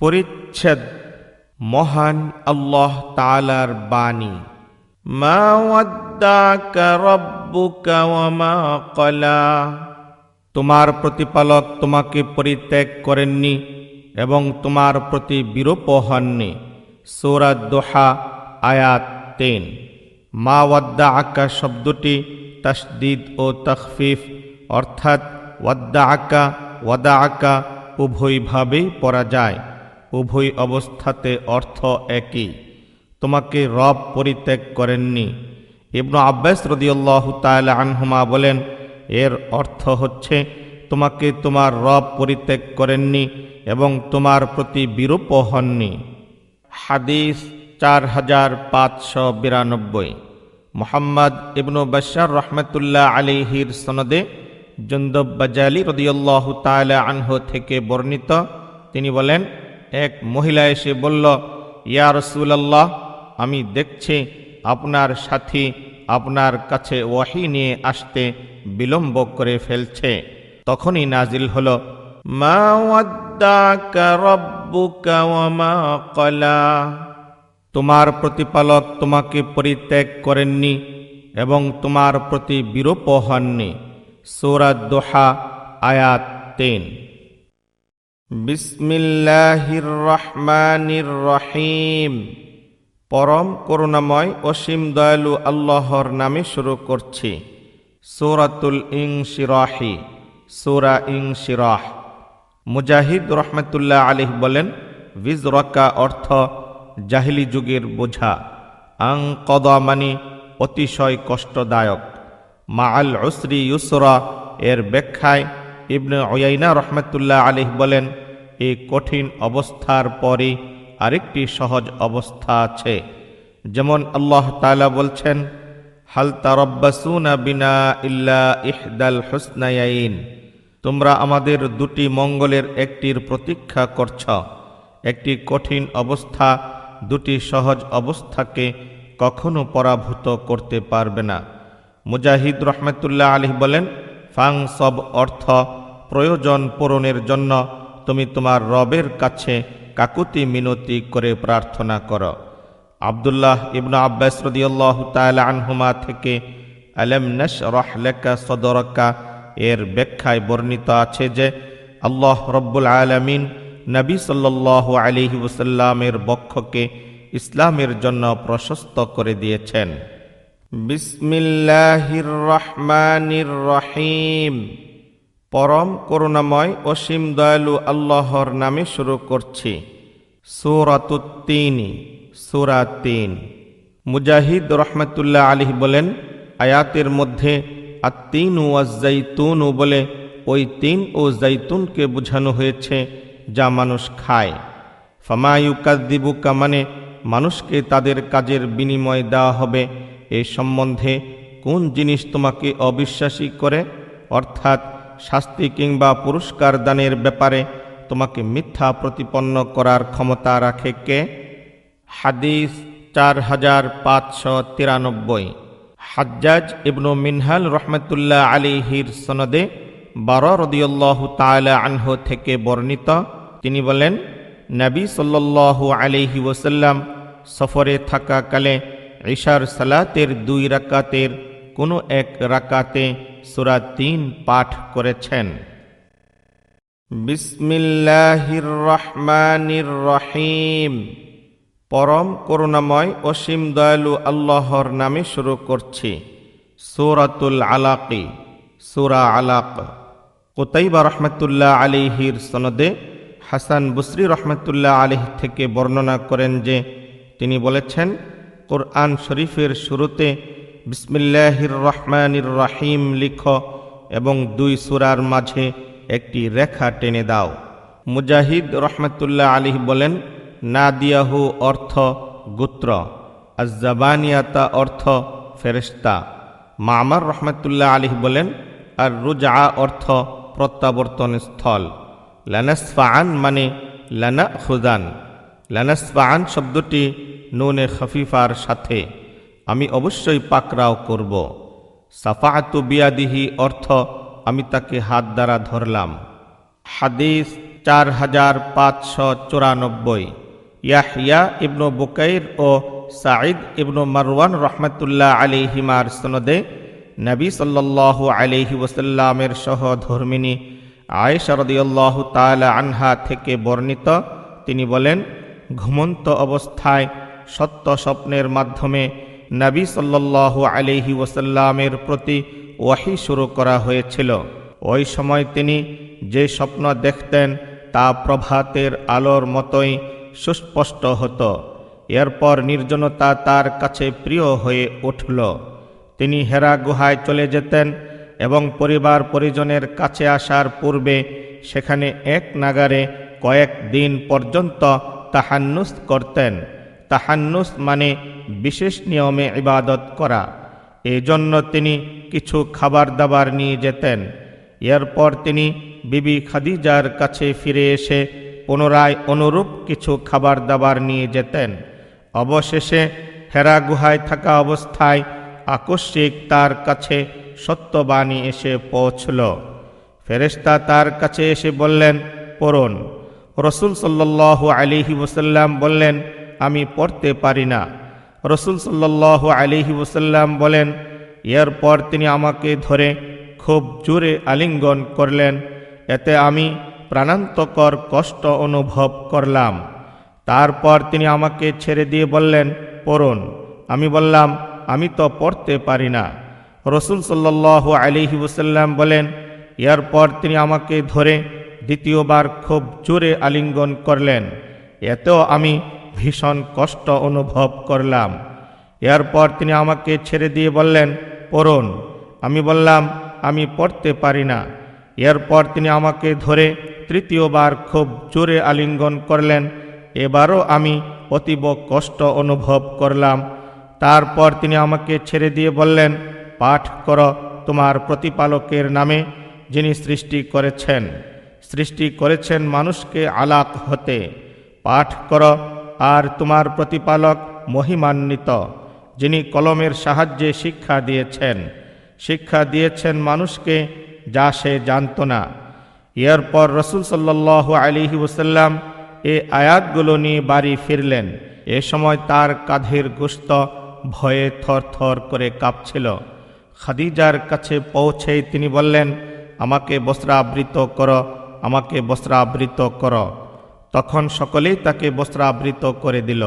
পরিচ্ছেদ। মহান আল্লাহ তালার বাণী। তোমার প্রতিপালক তোমাকে পরিত্যাগ করেননি এবং তোমার প্রতি বিরূপ হননি। সৌরাত দোহা, আয়াত তিন। মা ওয়াদ্দা আকা শব্দটি তসদিদ ও তখফিফ, অর্থাৎ ওয়াদ্দা আকা ওয়াদা আকা উভয়ভাবেই পড়া যায়। উভয় অবস্থাতে অর্থ একই। তোমাকে রব পরিত্যাগ করেননি। ইবনু আব্বাস রদিয়াল্লাহ তাআলা আনহুমা বলেন, এর অর্থ হচ্ছে, তোমাকে তোমার রব পরিত্যাগ করেননি এবং তোমার প্রতি বিরূপ হননি। হাদিস চার হাজার পাঁচশো বিরানব্বই। মোহাম্মদ ইবনু বশার রহমতুল্লাহ আলিহির সনদে জন্দব বাজালি রদিয়াল্লাহ তাআলা আনহু থেকে বর্ণিত। তিনি বলেন এক মহিলা এসে বলল, ইয়া রসুলাল্লাহ, আমি দেখছি আপনার সাথী আপনার কাছে ওয়াহি নিয়ে আসতে বিলম্ব করে ফেলছে। তখনই নাজিল হল তোমার প্রতিপালক তোমাকে পরিত্যাগ করেননি এবং তোমার প্রতি বিরূপ হননি। সৌরাত দোহা আয়াত তিন। বিসমিল্লাহির রহমানির রহিম পরম করুণাময় অসীম দয়ালু আল্লাহর নামে শুরু করছি। সৌরাতুল ইং শিরাহি সৌরা ইং শিরাহ মুজাহিদ রহমতুল্লাহ আলিহ বলেন, বিজরকা অর্থ জাহিলি যুগের বোঝা। আং কদা মানে অতিশয় কষ্টদায়ক। মা আল উসরি ইউসরা, এর ব্যাখ্যায় ইবনে ওয়াইনা রহমতুল্লাহ আলিহ বলেন এই কঠিন অবস্থার পরে আরেকটি সহজ অবস্থা আছে। যেমন আল্লাহ তালা বলছেন, হাল তারব্বাসুনা বিনা ইল্লা ইহদাল হুসনায়াইন। তোমরা আমাদের দুটি মঙ্গলের একটির প্রতীক্ষা করছ। একটি কঠিন অবস্থা দুটি সহজ অবস্থাকে কখনো পরাভূত করতে পারবে না। মুজাহিদ রহমতুল্লাহ আলী বলেন ফাং সব অর্থ প্রয়োজন পূরণের জন্য তুমি তোমার রবের কাছে কাকুতি মিনতি করে প্রার্থনা করো। আবদুল্লাহ ইবনু আব্বাস রদিয়াল্লাহ তাআলা আনহুমা থেকে, আলম নশ রহলেকা সদরকা? এর ব্যাখ্যায় বর্ণিত আছে যে, আল্লাহ রব্বুল আলমিন নবী সাল্লাল্লাহু আলিহি ওসাল্লামের বক্ষকে ইসলামের জন্য প্রশস্ত করে দিয়েছেন। বিসমিল্লাহির রহমানির রহিম। পরম করুণাময় অসীম দয়ালু আল্লাহর নামে শুরু করছি। সুরাতুত্তিনি সুরা তিন মুজাহিদ রহমতুল্লাহ আলী বলেন, আয়াতের মধ্যে আত্মিন ও জাইতুন বলে ওই তিন ও জাইতুনকে বোঝানো হয়েছে যা মানুষ খায়। ফামায়ুকাদ্দিবুকা মানে মানুষকে তাদের কাজের বিনিময় দেওয়া হবে। এ সম্বন্ধে কোন জিনিস তোমাকে অবিশ্বাসী করে? অর্থাৎ শাস্তি কিংবা পুরস্কার দানের ব্যাপারে তোমাকে মিথ্যা প্রতিপন্ন করার ক্ষমতা রাখে কে? হাদিস চার হাজার পাঁচশো তিরানব্বই। হাজ্জাজ ইবনু মিনহাল রহমতুল্লাহ আলিহির সনদে বারো রদিউল্লাহ তালা আনহ থেকে বর্ণিত। তিনি বলেন, নবী সাল্লাল্লাহু আলিহি ওসাল্লাম সফরে থাকাকালে ঈশার সালাতের দুই রাকাতের কোনো এক রাকাতে সুরা তিন পাঠ করেছেন। বিসমিল্লাহির রহমানির রহিম। পরম করুণাময় অসীম দয়ালু আল্লাহর নামে শুরু করছি। সূরাতুল আলাকি, সূরা আলাক। কোতাইবা রহমতুল্লাহ আলিহির সনদে হাসান বুসরি রহমতুল্লাহ আলিহ থেকে বর্ণনা করেন যে, তিনি বলেছেন, কোরআন শরীফের শুরুতে বিসমিল্লাহির রহমানির রাহিম লিখ এবং দুই সুরার মাঝে একটি রেখা টেনে দাও। মুজাহিদ রহমতুল্লাহ আলিহ বলেন, নাদিয়াহু অর্থ গুত্র আজাবানিয়াতা অর্থ ফেরেস্তা মামার রহমতুল্লাহ আলিহ বলেন আর রুজা অর্থ প্রত্যাবর্তন স্থল। লানাসফাআন মানে লানা খুদান লানাসফাআন শব্দটি নুনে খফিফার সাথে। আমি অবশ্যই পাকরাও করব। সাফাআতু বিয়াদিহি অর্থ, আমি তাকে হাত দ্বারা ধরলাম। হাদিস চার হাজার পাঁচশো চুরানব্বই। ইয়াহিয়া ইবনু বুকাইর ও সাঈদ ইবনু মারওয়ান রহমতুল্লাহ আলী হিমার সনদে নবী সাল্লাল্লাহু আলিহি ওসাল্লামের সহধর্মিনী আয়েশা রদিয়াল্লাহু তাআলা আনহা থেকে বর্ণিত। তিনি বলেন, ঘুমন্ত অবস্থায় সত্য স্বপ্নের মাধ্যমে নবী সাল্লাল্লাহু আলিহি ওসাল্লামের প্রতি ওয়াহি শুরু করা হয়েছিল। ওই সময় তিনি যে স্বপ্ন দেখতেন, তা প্রভাতের আলোর মতোই সুস্পষ্ট হতো। এরপর নির্জনতা তার কাছে প্রিয় হয়ে উঠল। তিনি হেরা গুহায় চলে যেতেন এবং পরিবার পরিজনের কাছে আসার পূর্বে সেখানে এক নাগারে কয়েক দিন পর্যন্ত তাহান্নুস করতেন। তাহান্নুস মানে বিশেষ নিয়মে ইবাদত করা। এজন্য তিনি কিছু খাবার দাবার নিয়ে যেতেন। এরপর তিনি বিবি খাদিজার কাছে ফিরে এসে পুনরায় অনুরূপ কিছু খাবার দাবার নিয়ে যেতেন। অবশেষে হেরা গুহায় থাকা অবস্থায় আকস্মিক তার কাছে সত্যবাণী এসে পৌঁছল। ফেরেশতা তার কাছে এসে বললেন, পড়ুন। রসুল সাল্লাল্লাহু আলিহি ওসাল্লাম বললেন আমি পড়তে পারি না। রসুল সাল্লাল্লাহু আলিহি ওসাল্লাম বলেন, এরপর তিনি আমাকে ধরে খুব জোরে আলিঙ্গন করলেন। এতে আমি প্রাণান্তকর কষ্ট অনুভব করলাম। তারপর তিনি আমাকে ছেড়ে দিয়ে বললেন, পড়ুন। আমি বললাম, আমি তো পড়তে পারি না। রসুল সাল্লাল্লাহু আলিহি ওসাল্লাম বলেন, এরপর তিনি আমাকে ধরে দ্বিতীয়বার খুব জোরে আলিঙ্গন করলেন। এতেও আমি ভীষণ কষ্ট অনুভব করলাম। এরপর তিনি আমাকে ছেড়ে দিয়ে বললেন, পড়ুন। আমি বললাম, আমি পড়তে পারি না। এরপর তিনি আমাকে ধরে তৃতীয়বার খুব জোরে আলিঙ্গন করলেন। এবারও আমি অতীব কষ্ট অনুভব করলাম। তারপর তিনি আমাকে ছেড়ে দিয়ে বললেন, পাঠ কর তোমার প্রতিপালকের নামে যিনি সৃষ্টি করেছেন। সৃষ্টি করেছেন মানুষকে আলাক হতে। পাঠ কর আর তোমার প্রতিপালক মহিমান্বিত, যিনি কলমের সাহায্যে শিক্ষা দিয়েছেন। শিক্ষা দিয়েছেন মানুষকে যা সে জানত না। এরপর রসুল সাল্লাহ আলিহি ওসাল্লাম এ আয়াতগুলো নিয়ে বাড়ি ফিরলেন। এ সময় তার কাঁধের গোস্ত ভয়ে থর থর করে কাঁপছিল। খাদিজার কাছে পৌঁছেই তিনি বললেন, আমাকে বস্ত্রাবৃত কর, আমাকে বস্ত্রাবৃত কর। তখন সকলেই তাকে বস্ত্রাবৃত করে দিল।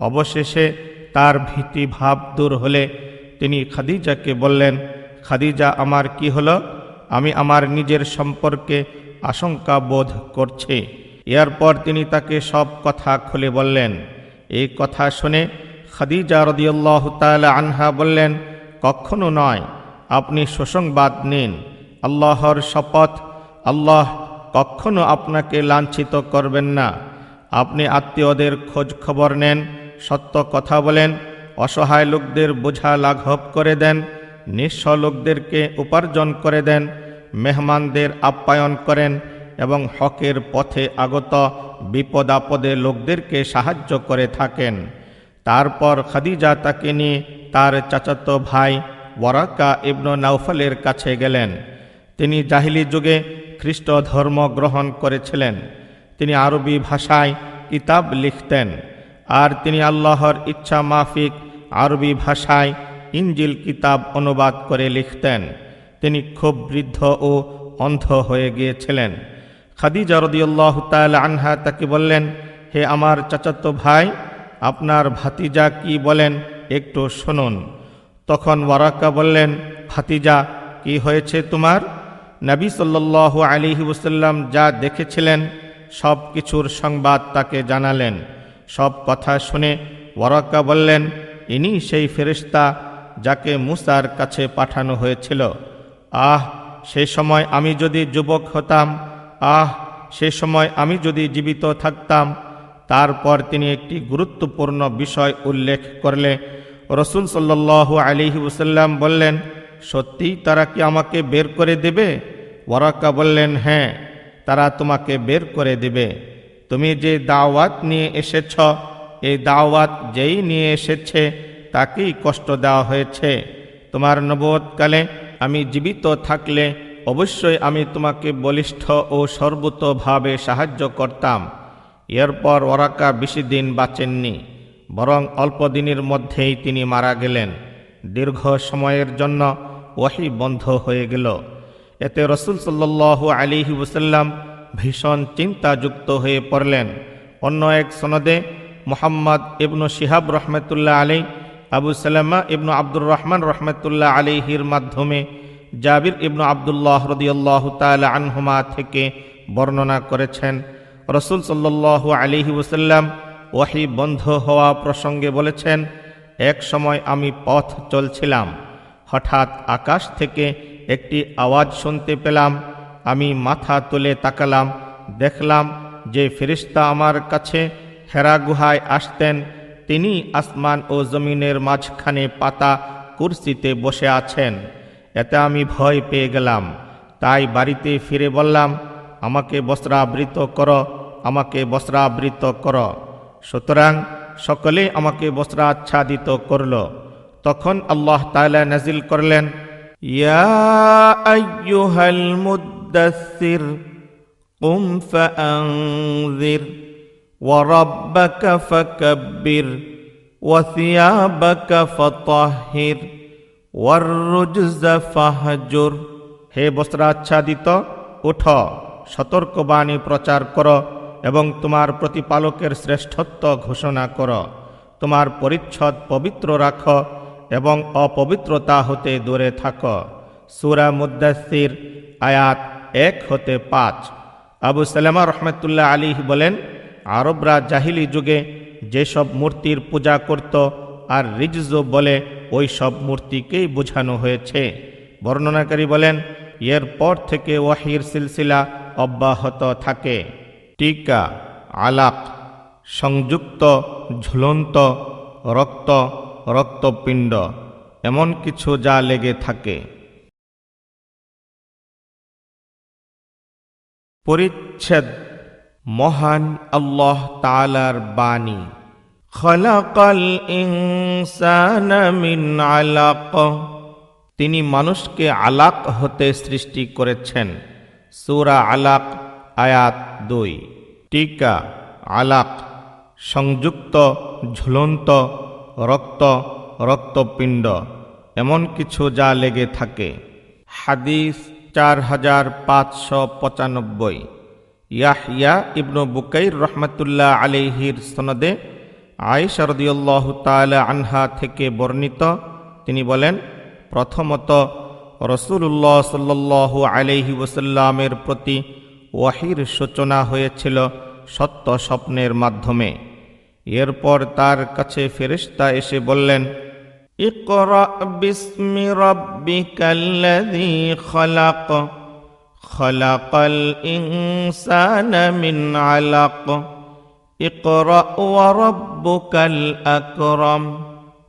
অবশেষে তার ভীতি ভাব দূর হলে তিনি খাদিজাকে বললেন, খাদিজা, আমার কি হলো? আমি আমার নিজের সম্পর্কে আশঙ্কা বোধ করছি। এরপর তিনি তাকে সব কথা খুলে বললেন। এই কথা শুনে খাদিজা রদিয়াল্লাহ তালা আনহা বললেন, কখনো নয়, আপনি সুসংবাদ নিন। আল্লাহর শপথ, আল্লাহ কখনো আপনাকে লাঞ্ছিত করবেন না। আপনি আত্মীয়দের খোঁজ খবর নেন, সত্য কথা বলেন, অসহায় লোকদের বোঝা লাঘব করে দেন, নিঃস্ব লোকদেরকে উপার্জন করে দেন, মেহমানদের আপ্যায়ন করেন এবং হকের পথে আগত বিপদ আপদে লোকদেরকে সাহায্য করে থাকেন। তারপর খাদিজা তাকে নিয়ে তার চাচাতো ভাই ওয়ারাকা ইবনু নাউফলের কাছে গেলেন। তিনি জাহিলি যুগে খ্রিস্ট ধর্ম গ্রহণ করেছিলেন। তিনি আরবি ভাষায় কিতাব লিখতেন। আর তিনি আল্লাহর ইচ্ছা মাফিক আরবি ভাষায় ইঞ্জিল কিতাব অনুবাদ করে লিখতেন। তিনি খুব বৃদ্ধ ও অন্ধ হয়ে গিয়েছিলেন। খাদিজা রদিয়াল্লাহ তাল আনহা তাকে বললেন, হে আমার চাচাতো ভাই, আপনার ভাতিজা কি বলেন একটু শুনুন। তখন ওয়ারাক্কা বললেন, ভাতিজা, কি হয়েছে তোমার? নবী সাল্লাল্লাহু আলিহি ওসাল্লাম যা দেখেছিলেন, সব কিছুর সংবাদ তাকে জানালেন। সব কথা শুনে ওয়ারাক্কা বললেন, ইনি সেই ফেরিস্তা যাকে মুসার কাছে পাঠানো হয়েছিল। আহ, সে সময় আমি যদি যুবক হতাম, আহ, সে সময় আমি যদি জীবিত থাকতাম। তারপর তিনি একটি গুরুত্বপূর্ণ বিষয় উল্লেখ করলে, রসুল সাল্লাহ আলিহি ওসাল্লাম বললেন সত্যিই তারা কি আমাকে বের করে দেবে? ওয়ারাক্কা বললেন হ্যাঁ তারা তোমাকে বের করে দেবে। তুমি যে দাওয়াত নিয়ে এসেছ, এই দাওয়াত যেই নিয়ে এসেছে, তাকেই কষ্ট দেওয়া হয়েছে। তোমার নবৎকালে আমি জীবিত থাকলে অবশ্যই আমি তোমাকে বলিষ্ঠ ও সর্বতভাবে সাহায্য করতাম। এরপর ওরাকা বেশি দিন বাঁচেননি, বরং অল্প দিনের মধ্যেই তিনি মারা গেলেন। দীর্ঘ সময়ের জন্য ওয়াহি বন্ধ হয়ে গেল। এতে রসুল সাল্লাল্লাহু আলিহি ওসাল্লাম ভীষণ চিন্তাযুক্ত হয়ে পড়লেন। অন্য এক সনদে মোহাম্মদ ইবনু শিহাব রহমতুল্লাহ আলী আবু সালামা ইবনু আব্দুর রহমান রহমতুল্লাহ আলিহির মাধ্যমে জাবির ইবনু আবদুল্লাহ রদিয়াল্লাহ তালা আনহুমা থেকে বর্ণনা করেছেন। রসুল সাল্লাল্লাহু আলিহি ওসাল্লাম ওয়াহি বন্ধ হওয়া প্রসঙ্গে বলেছেন, এক সময় আমি পথ চলছিলাম। হঠাৎ আকাশ থেকে একটি আওয়াজ শুনতে পেলাম। আমি মাথা তুলে তাকালাম, দেখলাম যে ফেরিস্তা আমার কাছে হেরা গুহায় আসতেন। তিনি আসমান ও জমিনের মাঝখানে পাতা কুর্সিতে বসে আছেন। এতে আমি ভয় পেয়ে গেলাম। তাই বাড়িতে ফিরে বললাম, আমাকে বস্ত্রাবৃত করো, আমাকে বস্ত্রাবৃত করো। সুতরাং সকলে আমাকে বস্ত্রাচ্ছাদিত করল। তখন আল্লাহ তাআলা নাজিল করলেন ইয়া আইয়ুহাল মুদ্দাসসির قم فأنذر وربك فكبر وثيابك فطهر والرجز فهجر হে বস্ত্রাচ্ছাদিত উঠ সতর্কবাণী প্রচার কর এবং তোমার প্রতিপালকের শ্রেষ্ঠত্ব ঘোষণা কর তোমার পরিচ্ছদ পবিত্র রাখ এবং অপবিত্রতা হতে দূরে থাক। সুরা মুদাসির আয়াত এক হতে পাঁচ। আবু সালামা রহমতুল্লাহ আলী বলেন, আরবরা জাহিলি যুগে যেসব মূর্তির পূজা করত আর রিজজ বলে ওই সব মূর্তিকেই বোঝানো হয়েছে। বর্ণনাকারী বলেন, এর পর থেকে ওয়াহির সিলসিলা অব্যাহত থাকে। টিকা, আলাপ, সংযুক্ত, ঝুলন্ত, রক্ত রক্তপিণ্ড, এমন কিছু যা লেগে থাকে। পরিচ্ছেদ, মহান আল্লাহ তালার বাণী। খলাকাল আলাক। তিনি মানুষকে আলাক হতে সৃষ্টি করেছেন। সূরা আলাক, আয়াত দুই। টিকা, আলাক, সংযুক্ত, ঝুলন্ত রক্ত, রক্তপিণ্ড, এমন কিছু যা লেগে থাকে। হাদিস চার হাজার পাঁচশো পঁচানব্বই। ইয়াহিয়া ইবনু বুকাইর রহমতুল্লাহ আলিহির সনদে আয়েশা রদিউল্লাহ তালা আনহা থেকে বর্ণিত, তিনি বলেন, প্রথমত রসুল্লাহ সাল্লু আলহি ওসাল্লামের প্রতি ওয়াহির সূচনা হয়েছিল সত্য স্বপ্নের মাধ্যমে। এরপর তার কাছে ফেরিস্তা এসে বললেন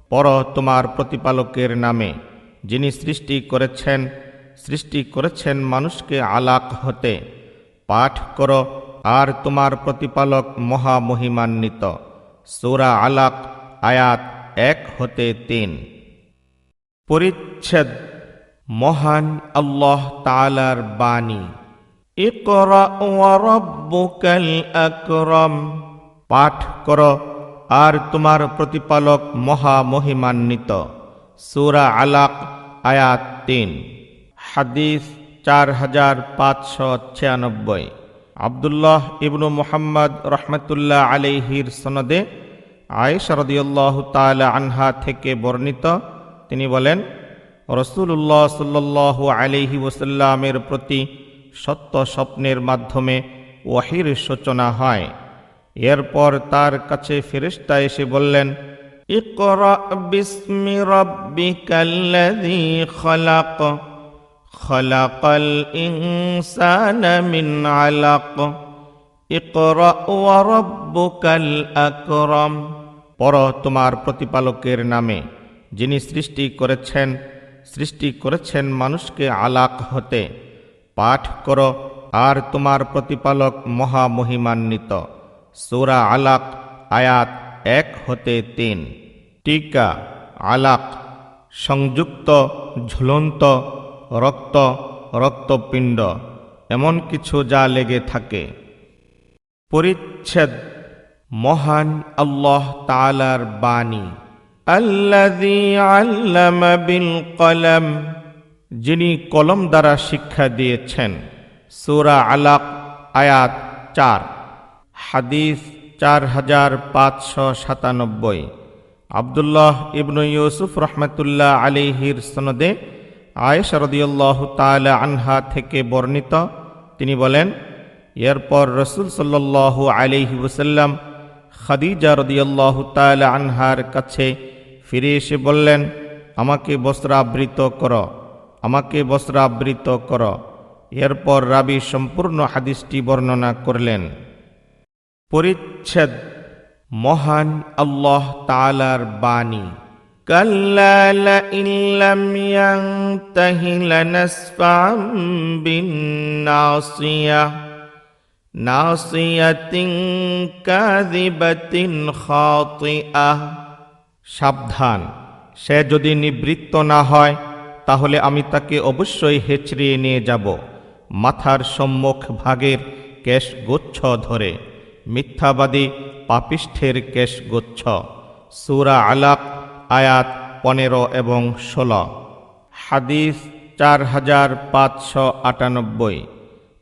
পর তোমার প্রতিপালকের নামে, যিনি সৃষ্টি করেছেন সৃষ্টি করেছেন মানুষকে আলাক হতে। পাঠ করো, আর তোমার প্রতিপালক মহামহিমান্বিত। সূরা আলাক, আয়াত এক হতে তিন। পরিচ্ছেদ, মহান আল্লাহ তালার বাণী। আকরাম। পাঠ কর আর তোমার প্রতিপালক মহামহিমান্বিত। সূরা আলাক, আয়াত তিন। হাদিস চার হাজার পাঁচশো ছিয়ানব্বই। আবদুল্লাহ ইবনু মুহাম্মদ রহমতুল্লাহ আলিহির সনদে আয়েশা রদিয়াল্লাহ তালা আনহা থেকে বর্ণিত। তিনি বলেন রসুল্লাহ সাল্লাহ আলিহি ওসাল্লামের প্রতি সত্য স্বপ্নের মাধ্যমে ওয়াহির সূচনা হয়। এরপর তার কাছে ফেরিস্তা এসে বললেন, ইকরা বিস্মি রব্বিকাল্লাযী খলাক। ইনসানা মিন আলাক ইকরা ওয়া রব্বুকাল আকরাম পর তোমার প্রতিপালকের নামে, যিনি সৃষ্টি করেছেন। সৃষ্টি করেছেন মানুষকে আলাক হতে। পাঠ করো আর তোমার প্রতিপালক মহামহিমান্বিত। সূরা আলাক, আয়াত এক হতে তিন। টিকা, আলাক, সংযুক্ত, ঝুলন্ত রক্ত, রক্তপিণ্ড, এমন কিছু যা লেগে থাকে। পরিচ্ছেদ। মহান আল্লাহ তালার বাণী। আল্লাযী আল্লামা বিল কলম, যিনি কলম দ্বারা শিক্ষা দিয়েছেন। সূরা আলাক, আয়াত চার। হাদিস চার হাজার পাঁচশো সাতানব্বই। আবদুল্লাহ ইবনু ইউসুফ রহমতুল্লাহ আলিহির সনদে আয়েশ রদিয়াল্লাহ তালা আনহা থেকে বর্ণিত। তিনি বলেন, এরপর রসুল সাল্লাল্লাহু আলিহি ওসাল্লাম খাদিজা রদিয়াল্লাহ তালা আনহার কাছে ফিরে এসে বললেন, আমাকে বস্ত্রাবৃত কর, আমাকে বস্ত্রাবৃত কর। এরপর রাবি সম্পূর্ণ হাদিসটি বর্ণনা করলেন। পরিচ্ছেদ, মহান আল্লাহ তালার বাণী। كلا لئن لم ينته لنسفعا بالناصية ناصية كاذبة خاطئة সাবধান সে যদি নিবৃত্ত না হয় তাহলে আমি তাকে অবশ্যই হেচড়িয়ে নিয়ে যাব মাথার সম্মুখ ভাগের কেশ গুচ্ছ ধরে মিথ্যাবাদী পাপিষ্ঠের কেশ গুচ্ছ সুরা আলাপ আয়াত পনেরো এবং ষোলো। হাদিস চার হাজার পাঁচশো আটানব্বই।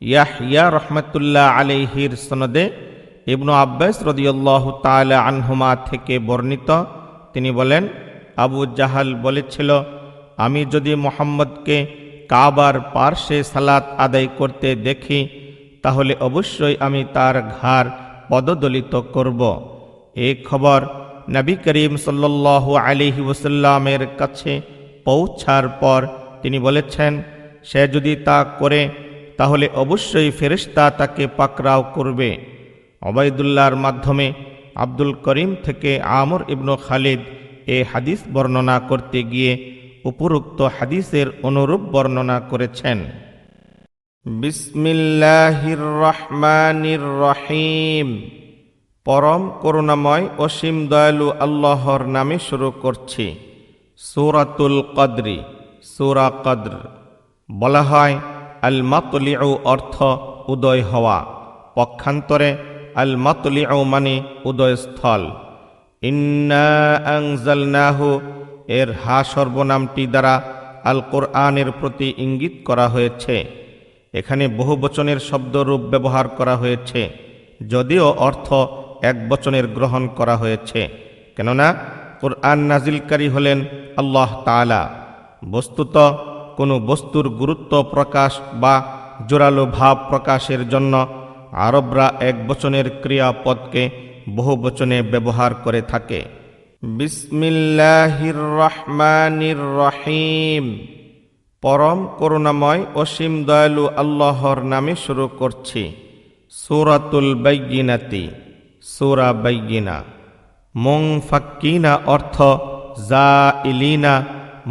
ইয়াহিয়া রহমতুল্লাহ আলিহির সনদে ইবনু আব্বাস রদিয়াল্লাহ তালা আনহুমা থেকে বর্ণিত। তিনি বলেন, আবু জাহাল বলেছিল, আমি যদি মোহাম্মদকে কাবার পার্শ্বে সালাত আদায় করতে দেখি, তাহলে অবশ্যই আমি তার ঘাড় পদদলিত করব। এই খবর নবী করিম সাল্লাল্লাহু আলিহি ওসাল্লামের কাছে পৌঁছার পর তিনি বলেছেন, সে যদি তা করে, তাহলে অবশ্যই ফেরিস্তা তাকে পাকরাও করবে। অবায়দুল্লাহর মাধ্যমে আব্দুল করিম থেকে আমর ইবনু খালিদ এ হাদিস বর্ণনা করতে গিয়ে উপরোক্ত হাদিসের অনুরূপ বর্ণনা করেছেন। বিসমিল্লাহির রহমানির রহিম। পরম করুণাময় অসীম দয়ালু আল্লাহর নামে শুরু করছি। সূরাতুল কদরি, সূরা কদ্র। বলা হয় আল মাতলিউ অর্থ উদয় হওয়া। পক্ষান্তরে আল মাতলিউ মানে উদয়স্থল। ইন্না আংজালনাহু এর হা সর্বনামটি দ্বারা আল কোরআনের প্রতি ইঙ্গিত করা হয়েছে। এখানে বহু বচনের শব্দরূপ ব্যবহার করা হয়েছে। যদিও অর্থ এক বচনের গ্রহণ করা হয়েছে। কেননা কোরআন নাজিলকারী হলেন আল্লাহ তালা বস্তুত কোনো বস্তুর গুরুত্ব প্রকাশ বা জোরালো ভাব প্রকাশের জন্য আরবরা এক বচনের ক্রিয়াপদকে বহু বচনে ব্যবহার করে থাকে। বিসমিল্লাহির রহমানির রহিম পরম করুণাময় অসীম দয়ালু আল্লাহর নামে শুরু করছি। সুরাতুল বাইগিনাতি সুরা বাইগিনা মং ফাক্কিনা অর্থ জা ইলিনা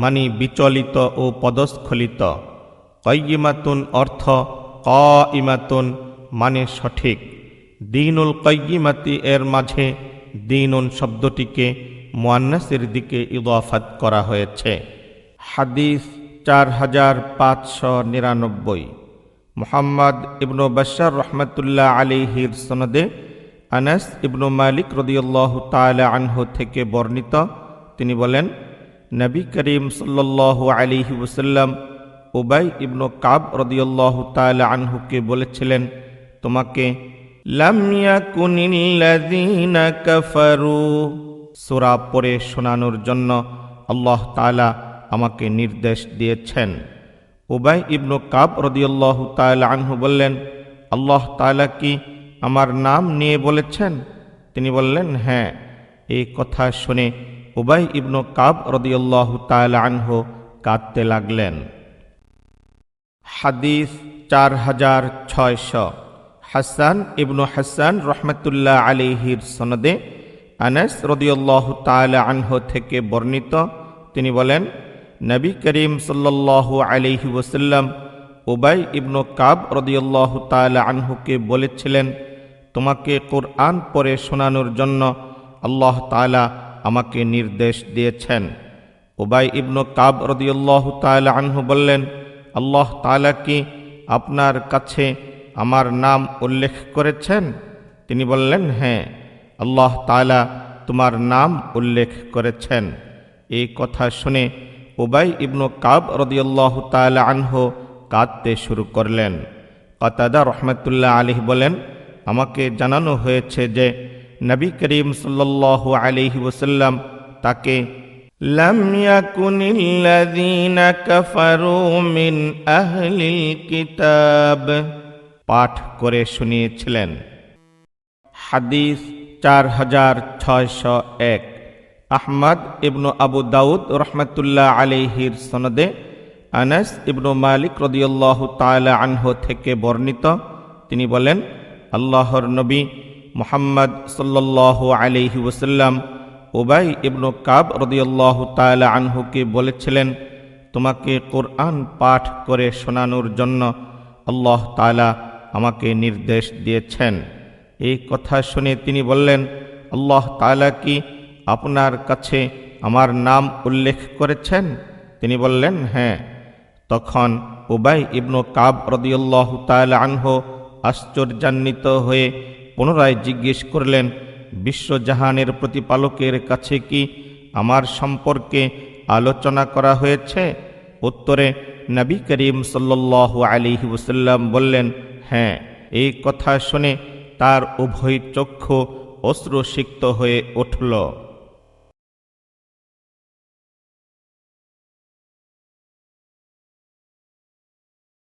মানি বিচলিত ও পদস্খলিত। কয়িমাতুন অর্থ ক ইমাতুন মানে সঠিক। দিনুল কয়িমাতি এর মাঝে দিনুন শব্দটিকে মোয়ান্নাসের দিকে ইদাফাত করা হয়েছে। হাদিস চার হাজার পাঁচশো নিরানব্বই। মোহাম্মদ ইবনু বাশার রহমতুল্লাহ আলিহির সনদে আনাস ইবনু মালিক রদিয়াল্লাহ তালা আনহু থেকে বর্ণিত। তিনি বলেন, নবী করিম সাল্লাহ আলিহি ওসাল্লাম উবাই ইবনু কাব রদিয়াল্লাহ তালা আনহুকে বলেছিলেন, তোমাকে সূরা পড়ে শোনানোর জন্য আল্লাহ তালা আমাকে নির্দেশ দিয়েছেন। উবাই ইবনু কাব রদিয়াল্লাহু তাআলা আনহু বললেন, আল্লাহ তালা কি আমার নাম নিয়ে বলেছেন। তিনি বললেন হ্যাঁ এই কথা শুনে উবাই ইবনু কাব রদিয়াল্লাহু তাআলা আনহু কাঁদতে লাগলেন। হাদিস চার হাজার ছয়শো। হাসান ইবনু হাসান রহমতুল্লাহ আলিহির সনদে আনাস রদিয়াল্লাহু তাআলা আনহু থেকে বর্ণিত। তিনি বলেন, নবী করিম সাল্লাল্লাহু আলাইহি ওসাল্লাম উবাই ইবনু কাব রদিয়াল্লাহু তাআলা আনহুকে বলেছিলেন, তোমাকে কোরআন পরে শোনানোর জন্য আল্লাহ তালা আমাকে নির্দেশ দিয়েছেন। উবাই ইবনু কাব রদিয়াল্লাহু তাআলা আনহু বললেন, আল্লাহ তাআলা কি আপনার কাছে আমার নাম উল্লেখ করেছেন? তিনি বললেন হ্যাঁ আল্লাহ তাআলা তোমার নাম উল্লেখ করেছেন। এই কথা শুনে উবাই ইবনু কাব রদিয়াল্লাহ তাআলা আনহু কাঁদতে শুরু করলেন কাতাদা রহমতুল্লাহ আলী বলেন আমাকে জানানো হয়েছে যে নবী করিম সাল্লাল্লাহু আলাইহি ওসাল্লাম তাকে لم يكن الذين كفروا من أهل الكتاب পাঠ করে শুনিয়েছিলেন হাদিস চার হাজার ছয়শ এক আহমদ ইবনু আবু দাউদ রহমতুল্লাহ আলিহির সনদে আনাস ইবনু মালিক রদিয়াল্লাহ তাআলা আনহু থেকে বর্ণিত। তিনি বলেন, আল্লাহর নবী মোহাম্মদ সাল্লাল্লাহু আলাইহি ওসাল্লাম উবাই ইবনু কাব রদিয়াল্লাহ তাআলা আনহুকে বলেছিলেন, তোমাকে কোরআন পাঠ করে শোনানোর জন্য আল্লাহ তালা আমাকে নির্দেশ দিয়েছেন। এই কথা শুনে তিনি বললেন, আল্লাহ তালা কি আপনার কাছে আমার নাম উল্লেখ করেছেন? তিনি বললেন হ্যাঁ। তখন উবাই ইবনু কাব রদিউল্লাহ তাআলা আনহু আশ্চর্যান্বিত হয়ে পুনরায় জিজ্ঞেস করলেন বিশ্বজাহানের প্রতিপালকের কাছে কি আমার সম্পর্কে আলোচনা করা হয়েছে? উত্তরে নবী করিম সাল্লাল্লাহু আলী ওসাল্লাম বললেন হ্যাঁ এই কথা শুনে তার উভয় চক্ষু অশ্রুসিক্ত হয়ে উঠল।